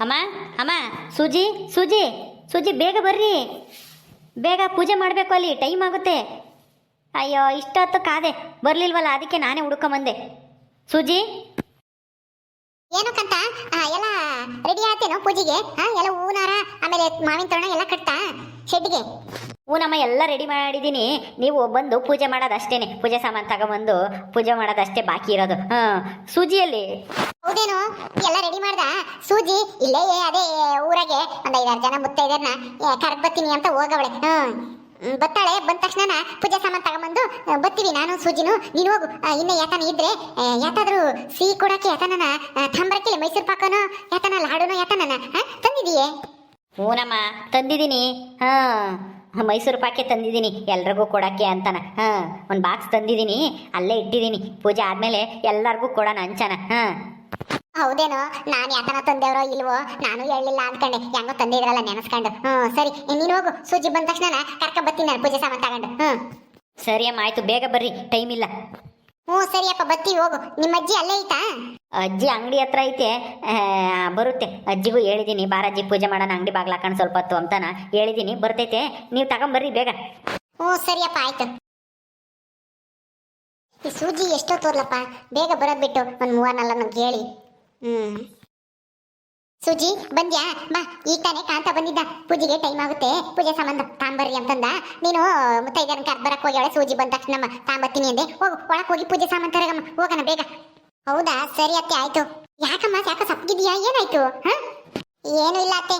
ಅಮ್ಮ ಅಮ್ಮ, ಸೂಜಿ ಸೂಜಿ ಸೂಜಿ, ಬೇಗ ಬರ್ರಿ. ಬೇಗ ಪೂಜೆ ಮಾಡಬೇಕು ಅಲ್ಲಿ, ಟೈಮ್ ಆಗುತ್ತೆ. ಅಯ್ಯೋ, ಇಷ್ಟೊತ್ತು ಕಾದೆ ಬರಲಿಲ್ವಲ್ಲ, ಅದಕ್ಕೆ ನಾನೇ ಹುಡ್ಕೊಂಬಂದೆ. ಸೂಜಿ ಏನಕ್ಕಂತ ಆ, ಎಲ್ಲ ರೆಡಿ ಆತೇನೋ ಪೂಜೆಗೆ? ಎಲ್ಲ ಹೂನಾರ ಆಮೇಲೆ ಮಾವಿನ ತೋರಣ ಎಲ್ಲ ಕಟ್ತಾ ಶೆಡ್ಗೆ? ಹೂನಮ್ಮ ಎಲ್ಲ ರೆಡಿ ಮಾಡಿದ್ದೀನಿ. ನೀವು ಬಂದು ಪೂಜೆ ಮಾಡೋದಷ್ಟೇನೆ. ಪೂಜೆ ಸಾಮಾನು ತಗೊಂಬಂದು ಪೂಜೆ ಮಾಡೋದಷ್ಟೇ ಬಾಕಿ ಇರೋದು. ಹಾಂ ಸೂಜಿಯಲ್ಲಿ? ಹೌದೇನು? ಎಲ್ಲ ರೆಡಿ ಮಾಡ್ದ? ಸೂಜಿ ಇಲ್ಲೇ ಅದೇ ಊರಾಗೆ ಒಂದು ಐದಾರು ಜನ ಮುತ್ತೈದರ್ನ ಕರೆದ್ ಬರ್ತೀನಿ ಅಂತ ಹೋಗವಳೆ. ಹ್ಞೂ ಹ್ಮ್, ಬತ್ತಾಳೆ ಬಂದ ತಕ್ಷಣ ಪೂಜಾ ಸಾಮಾನು ತಗೊಂಬಂದು ಬತ್ತೀವಿ ನಾನು, ಸೂಜಿನು, ನೀನು ಹೋಗು. ಇನ್ನು ಯಾತನ ಇದ್ರೆ ಯಾತಾದರೂ ಸಿಹಿ ಕೊಡಕ್ಕೆ ಯಾತನನ ತಂಬರಕ್ಕಿಲ್ಲ ಮೈಸೂರು ಪಾಕನು, ಯಾತನ ಲಾಡುನೋ ಯಾತನನ ತಂದಿದೀಯೇ? ಹೂನಮ್ಮ, ತಂದಿದ್ದೀನಿ. ಹಾಂ, ಮೈಸೂರು ಪಾಕೆ ತಂದಿದ್ದೀನಿ. ಎಲ್ರಿಗೂ ಕೊಡೋಕ್ಕೆ ಅಂತಾನ. ಹಾಂ, ಒಂದು ಬಾಕ್ಸ್ ತಂದಿದ್ದೀನಿ. ಅಲ್ಲೇ ಇಟ್ಟಿದ್ದೀನಿ. ಪೂಜೆ ಆದಮೇಲೆ ಎಲ್ಲರಿಗೂ ಕೊಡೋಣ ಅಂಚನ. ಹಾಂ. ಹೌದೇನೋ? ನಾನು ಯಾಕನ ತಂದೇವ್ರೋ ಇಲ್ವೋ? ನಾನು ಹೇಳಿಲ್ಲ ಅನ್ಕೊಂಡೆ. ಹೆಂಗೋ ತಂದಿದ್ರಲ್ಲ ನೆನೆಸ್ಕೊಂಡು. ಹ್ಞೂ ಸರಿ. ನೀನು ಹೋಗು. ಸೂಜಿ ಬಂದ ತಕ್ಷಣ ಕರ್ಕ ಬರ್ತೀನಿ ನಾನು ಪೂಜೆ ಸಾಮಾನು ತಗೊಂಡು. ಹ್ಞೂ. ಸರಿ ಅಮ್ಮ ಆಯ್ತು. ಬೇಗ ಬರ್ರಿ. ಟೈಮ್ ಇಲ್ಲ. ಹ್ಞೂ ಸರಿಯಪ್ಪ ಬರ್ತೀವಿ ಹೋಗು. ನಿಮ್ಮ ಅಜ್ಜಿ ಅಲ್ಲೇ ಐತಾ? ಅಜ್ಜಿ ಅಂಗಡಿ ಹತ್ರ ಐತೆ. ಬರುತ್ತೆ. ಅಜ್ಜಿಗೂ ಹೇಳಿದ್ದೀನಿ ಬಾರಜ್ಜಿ ಪೂಜೆ ಮಾಡೋಣ ಅಂಗಡಿ ಬಾಗ್ಲ ಹಾಕೊಂಡು ಸ್ವಲ್ಪ ಹೊತ್ತು ಅಂತಾನ ಹೇಳಿದ್ದೀನಿ ಬರ್ತೈತೆ. ನೀವು ತಗೊಂಬರ್ರಿ ಬೇಗ. ಹ್ಞೂ ಸರಿಯಪ್ಪ ಆಯ್ತು. ಈ ಸೂಜಿ ಎಷ್ಟೋ ತೋರ್ಲಪ್ಪ. ಬೇಗ ಬರೋದ್ಬಿಟ್ಟು ಒಂದು ಮೂವನಲ್ಲ ನಂಗೆ ಹೇಳಿ. ಹ್ಮ್. ಸೂಜಿ, ಬಂದ್ಯಾ? ಬಾ ಈಗ ತಾನೇ ಕಾಂತ ಬಂದಿದ್ದ. ಪೂಜೆಗೆ ಟೈಮ್ ಆಗುತ್ತೆ. ಪೂಜೆ ಸಂಬಂಧ ತಾಂಬರ್ರಿ ಅಂತಂದ. ನೀನು ಮುತ್ತೈದನ ಕರ್ ಬರಕ್ ಹೋಗ್ಯಾಳೆ. ಸೂಜಿ ಬಂದ ತಕ್ಷಣ ತಾಂಬತ್ತೀನಿ ಅಂದೆ. ಹೋಗು, ಒಳಕ್ ಹೋಗಿ ಪೂಜೆ ಸಾಮಾನ್ ತರಗಮ್ಮ ಹೋಗೋಣ ಬೇಗ. ಹೌದಾ? ಸರಿ ಅತ್ತೆ, ಆಯ್ತು. ಯಾಕಮ್ಮ ಯಾಕ ಸಪ್ಗಿದ್ಯಾ ಏನಾಯ್ತು? ಹ? ಏನು ಇಲ್ಲ ಅತ್ತೆ.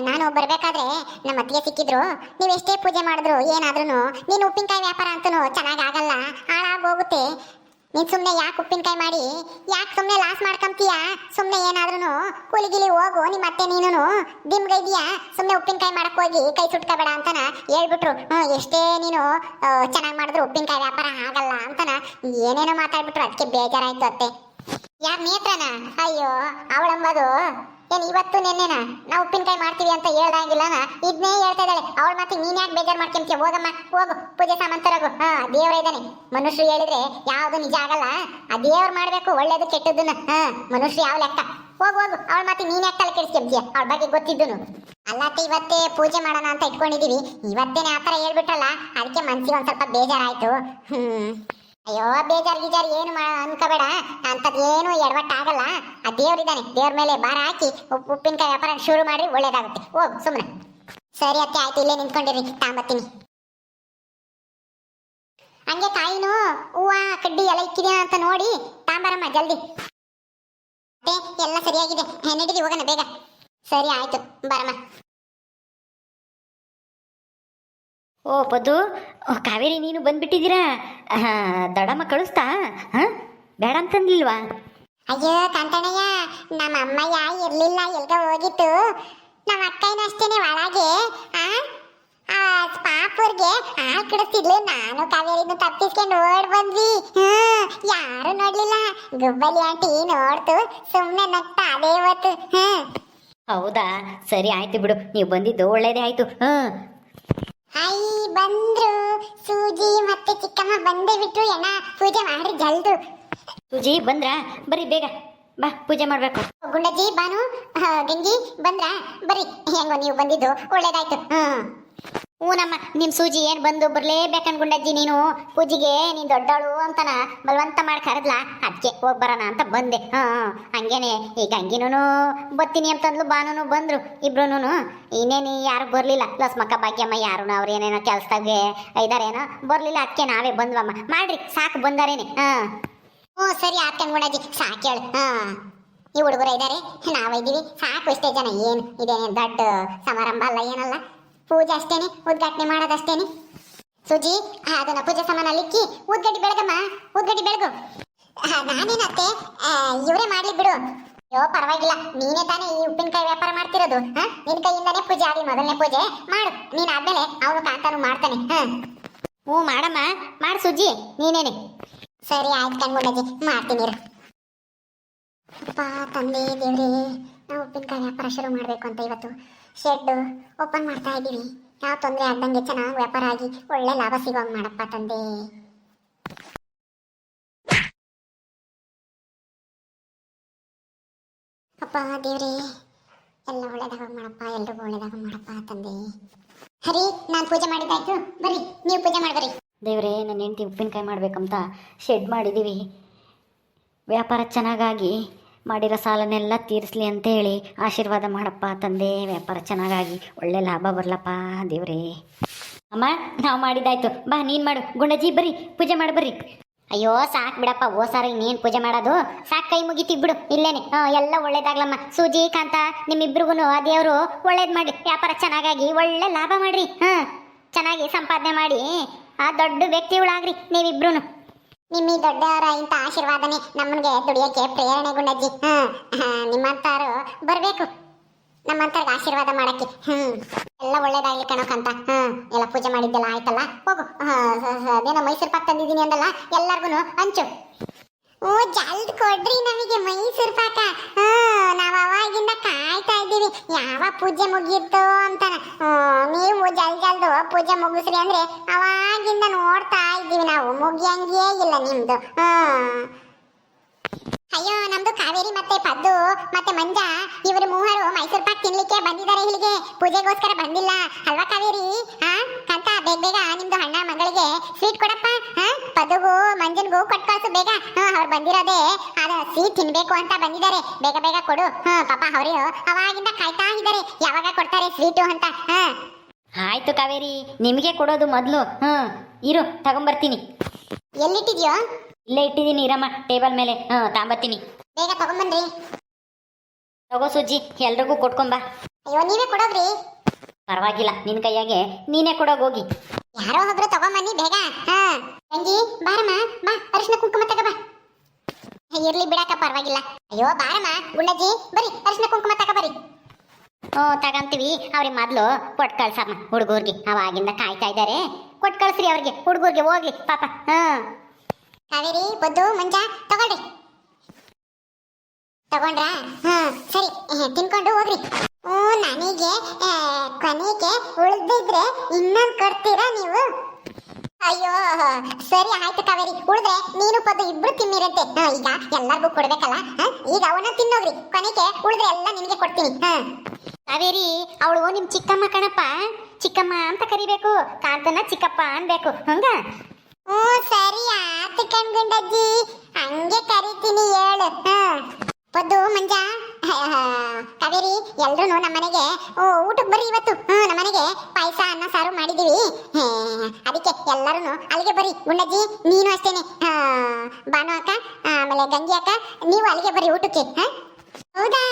ನಾನು ಬರ್ಬೇಕಾದ್ರೆ ನಮ್ಮ ಅತ್ತಿಗೆ ಸಿಕ್ಕಿದ್ರು. ನೀವು ಎಷ್ಟೇ ಪೂಜೆ ಮಾಡಿದ್ರು ಏನಾದ್ರೂ ನೀನು ಉಪ್ಪಿನಕಾಯಿ ವ್ಯಾಪಾರ ಅಂತನು ಚೆನ್ನಾಗಿ ಆಗಲ್ಲ. ಹಾಳಾಗೋಗುತ್ತೆ ನೀನ್ ಸುಮ್ನೆ ಯಾಕೆ ಉಪ್ಪಿನಕಾಯಿ ಮಾಡಿ, ಯಾಕೆ ಸುಮ್ನೆ ಲಾಸ್ ಮಾಡ್ಕಂತೀಯ? ಸುಮ್ಮನೆ ಏನಾದ್ರೂ ಕೂಲಿಗಿಲಿ ಹೋಗು ನಿಮ್ಮ ಅತ್ತೆ ನೀನು ದಿಮ್ಗ ಇದೆಯಾ? ಸುಮ್ಮನೆ ಉಪ್ಪಿನಕಾಯಿ ಮಾಡಕ್ ಹೋಗಿ ಕೈ ಸುಟ್ಕೋಬೇಡ ಅಂತನ ಹೇಳ್ಬಿಟ್ರು. ಎಷ್ಟೇ ನೀನು ಚೆನ್ನಾಗಿ ಮಾಡಿದ್ರು ಉಪ್ಪಿನಕಾಯಿ ವ್ಯಾಪಾರ ಆಗಲ್ಲ ಅಂತನ ಏನೇನೋ ಮಾತಾಡ್ಬಿಟ್ರು. ಅದಕ್ಕೆ ಬೇಜಾರಾಯ್ತು ಅತ್ತೆ. ಯಾರ್ ನೇತ್ರನ? ಅಯ್ಯೋ ಅವಳಂಬದು ಏನು ಇವತ್ತು ನಿನ್ನೆನ? ನಾವು ಉಪ್ಪಿನಕಾಯಿ ಮಾಡ್ತೀವಿ ಅಂತ ಹೇಳ್ದಾಗಿಲ್ಲನ? ಇದನ್ನೇ ಹೇಳ್ತಾ ಇದ್ದಾಳೆ. ಅವಳ ಮತ್ತೆ ನೀನ್ ಯಾಕೆ ಬೇಜಾರು ಮಾಡ್ಕೊಂತೀಯ? ಹೋಗಮ್ಮ, ಹೋಗು. ಪೂಜೆ ಸಾಮಾನ್ ತರಗು ಹಾ ದೇವ್ರ ಇದ್ದಾನೆ. ಮನುಷ್ಯರು ಹೇಳಿದ್ರೆ ಯಾವುದು ನಿಜ ಆಗಲ್ಲ. ಆ ದೇವ್ರು ಮಾಡ್ಬೇಕು, ಒಳ್ಳೇದು ಕೆಟ್ಟದನ್ನ ಹ ಮನುಷ್ಯ ಯಾವ ಲೆಕ್ಕ? ಹೋಗು ಹೋಗು. ಅವಳ ಮತ್ತೆ ನೀನ್ ಯಾಕೆ ತಲೆ ಕೆಡಿಸ್ಕೊಂತೀಯ ಅವಳ ಬಗ್ಗೆ ಗೊತ್ತಿದ್ದನು. ಅಲ್ಲತ್ತೆ ಇವತ್ತೇ ಪೂಜೆ ಮಾಡೋಣ ಅಂತ ಇಟ್ಕೊಂಡಿದೀವಿ. ಇವತ್ತೇನೆ ಆತರ ಹೇಳ್ಬಿಟ್ಟಲ್ಲ ಅದಕ್ಕೆ ಮನ್ಸಿಗೆ ಒಂದ್ ಸ್ವಲ್ಪ ಬೇಜಾರಾಯ್ತು. ಹ್ಮ್. ಅಯ್ಯೋ, ಬೇಜಾರ್ ಗೀಜಾರ್ ಏನು ಅನ್ಕೋಬೇಡ. ಎಡವಟ್ಟ ಆಗಲ್ಲ ಆ ದೇವ್ರಿದ್ದಾನೆ ದೇವ್ರ ಮೇಲೆ ಭಾರ ಹಾಕಿ ಉಪ್ಪು ಉಪ್ಪಿನಕಾಯಿ ವ್ಯಾಪಾರ ಶುರು ಮಾಡಿ ಒಳ್ಳೇದಾಗುತ್ತೆ. ಹೋಗು ಸುಮ್ಮನೆ ಸರಿ ಅತ್ತೆ, ಆಯ್ತು, ಇಲ್ಲೇ ನಿಂತ್ಕೊಂಡಿರಿ ತಾಂಬತ್ತೀನಿ. ಹಂಗೆ ಕಾಯಿನು ಹೂವ ಕಡ್ಡಿ ಎಲ್ಲ ಇಕ್ಕಿದ್ಯಾ ಅಂತ ನೋಡಿ ತಾಂಬಾರಮ್ಮ ಜಲ್ದಿ. ಎಲ್ಲ ಸರಿಯಾಗಿದೆ. ನಡೀರಿ ಹೋಗೋಣ ಬೇಗ. ಸರಿ ಆಯ್ತು. ಬಾರಮ್ಮ. ಓ ಪದ್ದು ಓ, ಕಾವೇರಿ ನೀನು ಬಂದ್ಬಿಟ್ಟಿದ್ದೀರಾ? ದಡಮ್ಮ ಕಳಿಸ್ತಾ? ಹಾಂ? ಬೇಡ ಅಂತಂದಿಲ್ವಾ? ಅಯ್ಯೋ ಕಾಂತಣ್ಣಯ್ಯ ನಮ್ಮ ಅಮ್ಮಯ್ಯ ಇರ್ಲಿಲ್ಲ ಎಲ್ಗ ಹೋಗಿತ್ತು. ನಮ್ಮ ಅಕ್ಕಯ್ಯನ ಅಷ್ಟೇನೆ ಒಳಗೆ ಆ? ಪಾಪುರ್ಗೆ ಹಾಲು ಕುಡಿಸ್ತಿದ್ಲು. ನಾನು ಕಾವೇರಿನ ತಪ್ಪಿಸ್ಕೊಂಡು ಓಡ್ ಬಂದ್ವಿ. ಹ್ಮ್ ಯಾರು ನೋಡ್ಲಿಲ್ಲ. ಗುಬ್ಬಲಿ ಆಂಟಿ ನೋಡ್ತು. ಸುಮ್ಮನೆ ನಗ್ತಾ ಅದೇ ಹ್ಮ್. ಹೌದಾ? ಸರಿ ಆಯ್ತು ಬಿಡು. ನೀವು ಬಂದಿದ್ದು ಒಳ್ಳೇದೇ ಆಯ್ತು. ಹಾಂ ಐ ಬಂದ್ರು. ಸೂಜಿ ಮತ್ತೆ ಚಿಕ್ಕಮ್ಮ ಬಂದೇ ಬಿಟ್ರು. ಅಣ್ಣ ಪೂಜೆ ಮಾಡ್ರಿ ಜಲ್ದು. ಸೂಜಿ ಬಂದ್ರಾ? ಬರ್ರಿ ಬೇಗ. ಬಾ ಪೂಜೆ ಮಾಡಬೇಕು. ಗುಂಡಜ್ಜಿ ಬಾನು ಗಂಗಿ ಬಂದ್ರ? ಬರಿ ಹೆಂಗೋ ನೀವು ಬಂದಿದ್ದು. ಒಳ್ಳೇದಾಯ್ತು. ಹ್ಮ್. ಹೂನಮ್ಮ ನಿಮ್ಮ ಸೂಜಿ ಏನು ಬಂದು ಬರ್ಲೇಬೇಕನ್ ಗುಂಡಜ್ಜಿ ನೀನು? ಪೂಜೆಗೆ ನೀನು ದೊಡ್ಡವಳು ಅಂತನ ಬಲವಂತ ಮಾಡಿ ಕರೆದ್ಲ? ಅದಕ್ಕೆ ಹೋಗ್ ಬರೋಣ ಅಂತ ಬಂದೆ. ಹಾಂ ಹಂಗೇನೆ ಈ ಗಂಗಿನೂ ಬತ್ತೀನಿ ಅಂತಂದ್ಲು ಬಾನೂ ಬಂದ್ರು ಇಬ್ರು ಇನ್ನೇನು ಯಾರು ಬರಲಿಲ್ಲ. ಲಸ್ಮಕ್ಕ ಭಾಗ್ಯಮ್ಮ ಯಾರು ಅವ್ರು ಏನೇನೋ ಕೆಲಸದಾಗೆ ಇದಾರೇನೋ ಬರಲಿಲ್ಲ. ಅದಕ್ಕೆ ನಾವೇ ಬಂದ್ವಮ್ಮ. ಮಾಡ್ರಿ, ಸಾಕು ಬಂದಾರೇನೆ. ಹಾಂ ಹ್ಞೂ, ಸರಿ ಆತ್ಕಂಡ್ ಗುಂಡಜ್ಜಿ ಸಾಕು ಹೇಳು ಹಾಂ ಈ ಹುಡುಗರು ಇದ್ದಾರೆ ನಾವಿದ್ದೀವಿ ಸಾಕು ಇಷ್ಟೇ ಜನ, ಏನು? ಇದೇನೇನು ದೊಡ್ಡ ಸಮಾರಂಭ ಅಲ್ಲ, ಏನಲ್ಲ? ಪೂಜೆ ಅಷ್ಟೇನೆ, ಉದ್ಘಾಟನೆ ಮಾಡೋದಷ್ಟೇನೆ. ಸುಜಿ ಅದನ್ನ ಪೂಜೆ ಸಮಾನ ಇಕ್ಕಿ, ಉದ್ಗಡ್ಡಿ ಬೆಳಗಮ್ಮ, ಉದ್ಗಡ್ಡಿ ಬೆಳಗು. ನಾನೇನತ್ತೆ ಇವರೇ ಮಾಡ್ಲಿ ಬಿಡು. ಯೋ ಪರವಾಗಿಲ್ಲ, ನೀನೇ ತಾನೇ ಈ ಉಪ್ಪಿನಕಾಯಿ ವ್ಯಾಪಾರ ಮಾಡ್ತಿರೋದು ಹಾ ನಿನ್ ಕೈಯಿಂದಾನೇ ಪೂಜೆ ಆಗಲಿ ಮೊದಲನೇ ಪೂಜೆ ಮಾಡು. ನೀನ್ ಆದ್ಮೇಲೆ ಅವನು ಕಾಂತಾನು ಮಾಡ್ತಾನೆ, ಹಾ? ಹ್ಞೂ, ಮಾಡಮ್ಮ, ಮಾಡು ಸುಜಿ, ನೀನೇನೆ. ಸರಿ, ಆಯ್ತು ಕಣ್ಗುಂಡಜ್ಜಿ ಮಾಡ್ತೀನಿ. ಅಪ್ಪ, ತಂದೆ, ದೇವ್ರೆ ನಾವು ಉಪ್ಪಿನಕಾಯಿ ವ್ಯಾಪಾರ ಶುರು ಮಾಡಬೇಕು ಅಂತ ಇವತ್ತು. ಶೆಡ್ ಓಪನ್ ಮಾಡ್ತಾ ಇದ್ದೀವಿ. ಯಾವ ತೊಂದರೆ ಆಗ್ದಂಗೆ ಚೆನ್ನಾಗಿ ವ್ಯಾಪಾರ ಆಗಿ ಒಳ್ಳೆ ಲಾಭ ಸಿಗೋಂಗ್ ಮಾಡಪ್ಪ ತಂದೆ. ಅಪ್ಪ, ದೇವ್ರಿ, ಎಲ್ಲ ಒಳ್ಳೇದಾಗ ಮಾಡಪ್ಪ, ಎಲ್ರಿಗೂ ಒಳ್ಳೇದಾಗ ಮಾಡಪ್ಪ ತಂದೆ. ಹರಿ, ನಾನು ಪೂಜೆ ಮಾಡಿದ್ದಾಯ್ತು. ಬರ್ರಿ, ನೀವು ಪೂಜೆ ಮಾಡಿ ಬರ್ರಿ. ದೇವ್ರೇ ನನ್ನ ಹೆಂಡತಿ ಉಪ್ಪಿನಕಾಯಿ ಮಾಡ್ಬೇಕಂತ ಶೆಡ್ ಮಾಡಿದ್ದೀವಿ. ವ್ಯಾಪಾರ ಚೆನ್ನಾಗಾಗಿ ಮಾಡಿರೋ ಸಾಲನೆಲ್ಲ ತೀರಿಸ್ಲಿ ಅಂತ ಹೇಳಿ ಆಶೀರ್ವಾದ ಮಾಡಪ್ಪ ತಂದೆ, ವ್ಯಾಪಾರ ಚೆನ್ನಾಗಾಗಿ ಒಳ್ಳೆ ಲಾಭ ಬರಲಪ್ಪ ದೇವ್ರೇ. ಅಮ್ಮ, ನಾವು ಮಾಡಿದ್ದಾಯ್ತು. ಬಾ, ನೀನು ಮಾಡು. ಗುಂಡಜ್ಜಿ ಬರ್ರಿ. ಪೂಜೆ ಮಾಡಿ, ಬರ್ರಿ. ಅಯ್ಯೋ, ಸಾಕು ಬಿಡಪ್ಪ. ಓ ಸಾರ ನೀನು ಪೂಜೆ ಮಾಡೋದು? ಸಾಕು ಕೈ ಮುಗಿತಿ, ಬಿಡು. ಇಲ್ಲೇನೆ. ಎಲ್ಲ ಒಳ್ಳೇದಾಗ್ಲಮ್ಮ. ಸೂಜಿ, ಕಾಂತ ನಿಮ್ಮಿಬ್ರಿಗೂ ಆ ದೇವರು ಒಳ್ಳೇದು ಮಾಡಿ ವ್ಯಾಪಾರ ಚೆನ್ನಾಗಾಗಿ ಒಳ್ಳೆ ಲಾಭ ಮಾಡಿರಿ. ಹಾಂ, ಚೆನ್ನಾಗಿ ಸಂಪಾದನೆ ಮಾಡಿ. ಆ ದೊಡ್ಡ ವ್ಯಕ್ತಿಗಳಾಗ್ರಿ ನೀವಿಬ್ರು ನಿಮ್ಮ ದೊಡ್ಡವರ ಇಂಥ ಆಶೀರ್ವಾದನೆ ನಮ್ಮನಿಗೆ ದುಡಿಯೋಕ್ಕೆ ಪ್ರೇರಣೆ ಗುಂಡಜ್ಜಿ ಹಾ ನಿಮ್ಮಂತಾರು ಬರಬೇಕು. ನಮ್ಮಂತರ್ಗೆ ಆಶೀರ್ವಾದ ಮಾಡೋಕ್ಕೆ. ಹ್ಞೂ ಎಲ್ಲ ಒಳ್ಳೇದಾಗಲಿ ಕಣಕ್ಕಂತ ಹ್ಞೂ ಎಲ್ಲ ಪೂಜೆ ಮಾಡಿದ್ದೆಲ್ಲ ಆಯ್ತಲ್ಲ? ಹೋಗು. ಅದೇನೋ ಮೈಸೂರು ಪಾಕ್ ತಂದಿದ್ದೀನಿ ಅಂದಲ್ಲ? ಎಲ್ಲರಿಗೂ ಹಂಚು ಓ ಜಲ್ದಿ ಕೊಡ್ರಿ ನಮಗೆ ಮೈಸೂರು ಪಾಕ ಹಾ ನಾವ್ ಅವಾಗಿಂದ ಕಾಯ್ತಾ ಇದ್ದೀವಿ ಯಾವ ಪೂಜೆ ಮುಗಿಯಿತು ಅಂತ ನೀವು ಜಲ್ ಜಲ್ದು ಪೂಜೆ ಮುಗಿಸ್ರಿ ಅಂದ್ರೆ ಅವಾಗಿಂದ ನೋಡ್ತಾ ಇದ್ದೀವಿ ನಾವು. ಮುಗಿಯಂಗೇ ಇಲ್ಲ ನಿಮ್ದು. ಅಯ್ಯೋ, ನಮ್ದು ಕಾವೇರಿ ಮತ್ತೆ ಪದ್ದು ಮತ್ತೆ ಮಂಜ, ಇವರು ಮೂವರು ಮೈಸೂರು ಪಾಕ್ ತಿನ್ಲಿಕ್ಕೆ ಬಂದಿದ್ದಾರೆ ಇಲ್ಲಿಗೆ. ಪೂಜೆಗೋಸ್ಕರ ಬಂದಿಲ್ಲ. ಅಲ್ವಾ ಕಾವೇರಿ? ಹಾ ಕಂತ, ಬೇಗ ಬೇಗ ನಿಮ್ದು ಅಣ್ಣ ಮಗಳಿಗೆ ಸ್ವೀಟ್ ಕೊಡಪ್ಪ. ಪದ್ದುಗೂ ಮಂಜನ್ಗೂ ಕೊಟ್ಟು ಕಳ್ಸು ಬೇಗ. ಹಾ ಅವ್ರು ಬಂದಿರೋದೇ. ಅದ ಸ್ವೀಟ್ ತಿನ್ಬೇಕು ಅಂತ ಬಂದಿದ್ದಾರೆ. ಬೇಗ ಬೇಗ ಕೊಡು. ಹಾ ಪಾಪ ಅವರು ಅವಾಗಿಂದ ಕಾಯ್ತಾ ಇದ್ದಾರೆ. ಯಾವಾಗ ಕೊಡ್ತಾರೆ ಸ್ವೀಟು ಅಂತ. ಹಾ. ಆಯ್ತು ಕಾವೇರಿ. ನಿಮಗೆ ಕೊಡೋದು ಮೊದಲು. ಹ್ಞೂ ಇರು ತಗೊಂಬರ್ತೀನಿ. ಎಲ್ಲಿಟ್ಟಿದ್ಯೋ? ಇಲ್ಲೇ ಇಟ್ಟಿದ್ದೀನಿ ಇರಮ್ಮ ಟೇಬಲ್ ಮೇಲೆ. ಹಾ ತಗೊಂಬರ್ತೀನಿ. ಬೇಗ ತಗೊಂಬನ್ರಿ ತಗೋ ಸುಜ್ಜಿ ಎಲ್ರಿಗೂ ಬಾ. ಅಯ್ಯೋ ನೀವೇ ಕೊಡೋದ್ರಿ? ಪರವಾಗಿಲ್ಲ ನಿನ್ನ ಕೈಯಾಗೆ ನೀನೇ ಕೊಡೋಗೋಗಿ ಯಾರೋ ಒಬ್ರು ತಗೊಂಬನ್ನಿ, ಬೇಗ. ಹಾ. ತಂಗಿ ಬಾರಮ್ಮ. ಬಾ, ಅರಿಶಿನ ಕುಂಕುಮ ತಗ ಬಾ. ಇರ್ಲಿ ಬಿಡಕ ಪರವಾಗಿಲ್ಲ. ಅಯ್ಯೋ, ಬಾರಮ್ಮ. ಗುಂಡಜ್ಜಿ ಬರಿ ಅರಿಶಿನ ಕುಂಕುಮ ತಗ ಬರಿ ಓ ತಗಂತೀವಿ. ಅವ್ರಿಗೆ ಮೊದಲು ಕೊಟ್ಟು ಕಳ್ಸಮ್ಮ ಹುಡುಗರ್ಗೆ. ಅವಾಗಿಂದ ಕಾಯ್ತಾ ಇದ್ದಾರೆ ಕೊಟ್ಟು ಕಳ್ಸ್ರಿ ಅವ್ರಿಗೆ. ಹುಡುಗರ್ಗೆ ಹೋಗ್ಲಿ ಪಾಪ. ಹಾ ಕಾವೇರಿ, ಬದ್ದು, ಮಂಜ ತಗೊಳ್ರಿ ತಗೊಂಡ್ರಾ? ಹಾ ಸರಿ. ತಿನ್ಕೊಂಡು ಹೋಗ್ರಿ. ನನಗೆ ಕೊನೆಗೆ ಉಳಿದಿದ್ರೆ ಇನ್ನೊಂದು ಕೊಡ್ತೀರಾ ನೀವು? ಅಯ್ಯೋ ಸರಿ ಆಯ್ತು ಕಾವೇರಿ. ಉಳಿದ್ರೆ ನೀನು ಪದ ಇಬ್ರು ತಿನ್ನಿರಂತೆ. ಹಾ, ಈಗ ಎಲ್ಲರಿಗೂ ಕೊಡ್ಬೇಕಲ್ಲ ಈಗ ಅವನ್ನ ತಿನ್ನೋಗ್ರಿ. ಕೊನೆಗೆ ಉಳಿದ್ರೆ ಎಲ್ಲ ನಿನಗೆ ಕೊಡ್ತೀನಿ ಕಾವೇರಿ ಅವಳು ನಿಮ್ ಚಿಕ್ಕಮ್ಮ ಕಣಪ್ಪ. ಚಿಕ್ಕಮ್ಮ ಅಂತ ಕರಿಬೇಕು ಕಾಂತನ ಚಿಕ್ಕಪ್ಪ ಅನ್ಬೇಕು ಹಂಗ? ಹ್ಞೂ ಸರಿ ಆತು ಕಣ್ಗುಂಡಜ್ಜಿ. ಹಂಗೆ ಕರಿತೀನಿ ಹೇಳು ಪದ್ದು ಮಂಜ ಕಾವೇರಿ ಎಲ್ರು ನಮ್ಮನೆಗೆ ಓ ಊಟಕ್ಕೆ ಬರ್ರಿ ಇವತ್ತು. ಹ್ಞೂ ನಮ್ಮನೆಗೆ ಪಾಯಸ ಅನ್ನ ಸಾರು ಮಾಡಿದೀವಿ ಹೇ, ಅದಕ್ಕೆ ಎಲ್ಲರೂ ಅಲ್ಲಿಗೆ ಬರ್ರಿ. ಗುಂಡಜ್ಜಿ ನೀನು ಅಷ್ಟೇನೆ. ಭಾನು ಅಕ್ಕ ಆಮೇಲೆ ಗಂಗಿ ಅಕ್ಕ ನೀವು ಅಲ್ಲಿಗೆ ಬರ್ರಿ ಊಟಕ್ಕೆ ಹಾಂ? ಹೌದಾ?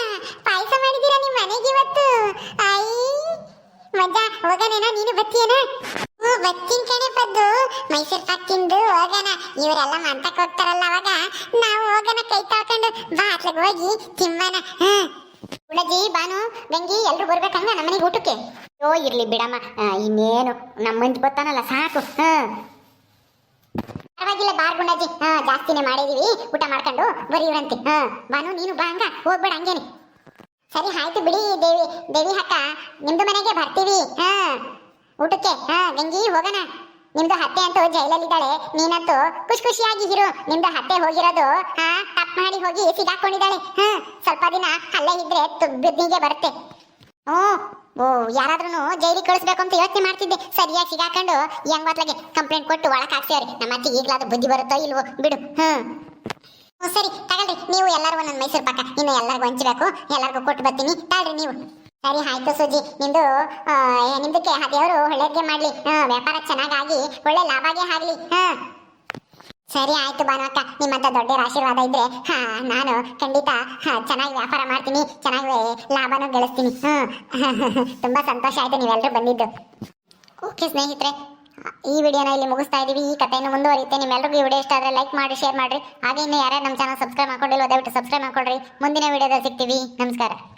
ಪಾಯಸ ಮಾಡಿದ್ದೀರಾ ನಿಮ್ಮ ಮನೆಗೆ ಇವತ್ತು? ಐ ಮಜಾ ಹೋಗೋಣ ನೀನು ಬತ್ತೀಯನ? ಹ್ಞೂ ಬರ್ತೀನಿ ಕಣೆ ಪದ್ದು. ಮೈಸೂರು ಪಾಕ್ ತಿಂದು ಹೋಗೋಣ. ಇವರೆಲ್ಲ ಮಂತಕ್ಕೆ ಹೋಗ್ತಾರಲ್ಲ ಅವಾಗ. ನಾವು ಹೋಗೋಣ ಕೈ ತಾಕೊಂಡು ಬಾ ಅತ್ಲಾಗ ಹೋಗಿ ತಿಮ್ಮನ ಹಾ? ಉಳಜಿ ಬಾನು ಗಂಗಿ ಎಲ್ರು ಬರ್ಬೇಕಂಗ ನಮ್ಮನೆಗೆ ಊಟಕ್ಕೆ? ಓ ಇರ್ಲಿ ಬಿಡಮ್ಮ. ಇನ್ನೇನು ನಮ್ಮ ಮಂಜ್ ಬರ್ತಾನಲ್ಲ, ಸಾಕು. ಹಾ. ಪರವಾಗಿಲ್ಲ ಬಾರ್ ಗುಂಡಜ್ಜಿ ಹಾ, ಜಾಸ್ತಿನೇ ಮಾಡಿದೀವಿ. ಊಟ ಮಾಡ್ಕೊಂಡು ಬರೀವ್ರಂತೆ. ಹಾ. ಬಾನು ನೀನು ಬಾ ಹಂಗ. ಹೋಗ್ಬೇಡ ಹಂಗೇನೆ. ಸರಿ, ಆಯ್ತು ಬಿಡಿ ದೇವಿ. ದೇವಿ ಅಕ್ಕ, ನಿಮ್ದು ಮನೆಗೆ ಬರ್ತೀವಿ. ಹಾ. ಊಟಕ್ಕೆ. ಹಾ ಗಂಗಿ ಹೋಗೋಣ. ನಿಮ್ದು ಹತ್ತೆ ಅಂತೂ ಜೈಲಲ್ಲಿದ್ದಾಳೆ. ನೀನಂತೂ ಖುಷಿ ಖುಷಿಯಾಗಿ ಇರು. ನಿಮ್ದು ಹತ್ತೆ ಹೋಗಿರೋದು, ಹಾ ಮಾಡಿ ಹೋಗಿ ಸಿಗಾಕೊಂಡಿದ್ದಾಳೆ ಹಾ, ಸ್ವಲ್ಪ ದಿನ ಅಲ್ಲೇ ಇದ್ರೆ ಬುದ್ಧಿಗೆ ಬರುತ್ತೆ. ಓ ಓ ಯಾರಾದ್ರೂ ಜೈಲಿಗೆ ಕಳಿಸ್ಬೇಕು ಅಂತ ಯೋಚನೆ ಮಾಡ್ತಿದ್ದೆ. ಸರಿಯಾಗಿ ಸಿಗಾಕೊಂಡು ಹೆಂಗ್ ಕಂಪ್ಲೇಂಟ್ ಕೊಟ್ಟು ಒಳಕ್ ಹಾಕ್ತೀವ್ರಿ ನಮ್ಮ ಅತ್ತಿ ಈಗಲಾದ್ರೂ ಬುದ್ಧಿ ಬರುತ್ತೋ ಇಲ್ವೋ, ಬಿಡು. ಹ್ಮ್ ಸರಿ, ತಗೊಳ್ರಿ. ನೀವು ಎಲ್ಲರೂ ಒಂದೊಂದು ಮೈಸೂರು ಪಾಕ. ಇನ್ನು ಎಲ್ಲರಿಗೂ ಹಂಚಬೇಕು. ಎಲ್ಲರಿಗೂ ಕೊಟ್ಟು ಬರ್ತೀನಿ. ತಾಳ್ರಿ ನೀವು. ಸರಿ, ಆಯ್ತು ಸುಜಿ. ನಿಮ್ದು ನಿಮ್ದಕ್ಕೆ ಆ ದೇವರು ಮಾಡ್ಲಿ. ಹಾ, ವ್ಯಾಪಾರ ಚೆನ್ನಾಗಾಗಿ ಒಳ್ಳೆ ಲಾಭಾಗೆ ಆಗ್ಲಿ. ಹಾ. ಸರಿ ಆಯ್ತು ಭಾನುವಕ್ಕ ನಿಮ್ಮಂತ ದೊಡ್ಡ ಆಶೀರ್ವಾದ ಇದ್ರೆ, ಹಾ, ನಾನು ಖಂಡಿತ ಚೆನ್ನಾಗಿ ವ್ಯಾಪಾರ ಮಾಡ್ತೀನಿ, ಚೆನ್ನಾಗಿ ಲಾಭನೂ ಗಳಿಸ್ತೀನಿ. ಹ್ಮ್. ತುಂಬಾ ಸಂತೋಷ ಆಯ್ತು ನೀವೆಲ್ಲರೂ ಬಂದಿದ್ದು. ಓಕೆ ಸ್ನೇಹಿತರೆ, ಈ ವಿಡಿಯೋನ ಇಲ್ಲಿ ಮುಗಿಸ್ತಾ ಇದೀವಿ. ಈ ಕಥೆಯನ್ನು ಮುಂದುವರಿಯುತ್ತೆ. ನಿಮ್ಮೆಲ್ಲರಿಗೂ ಈ ವಿಡಿಯೋ ಇಷ್ಟ ಆದರೆ ಲೈಕ್ ಮಾಡಿ, ಶೇರ್ ಮಾಡಿ ಹಾಗೆ ಇನ್ನು ಯಾರ್ಯಾರು ನಮ್ಮ ಚಾನಲ್ ಸಬ್ಸ್ಕ್ರೈಬ್ ಮಾಡ್ಕೊಂಡಿಲ್ಲ ದಯವಿಟ್ಟು ಸಬ್ಸ್ಕ್ರೈಬ್ ಮಾಡ್ಕೊಳ್ರಿ. ಮುಂದಿನ ವಿಡಿಯೋದಲ್ಲಿ ಸಿಗ್ತೀವಿ. ನಮಸ್ಕಾರ.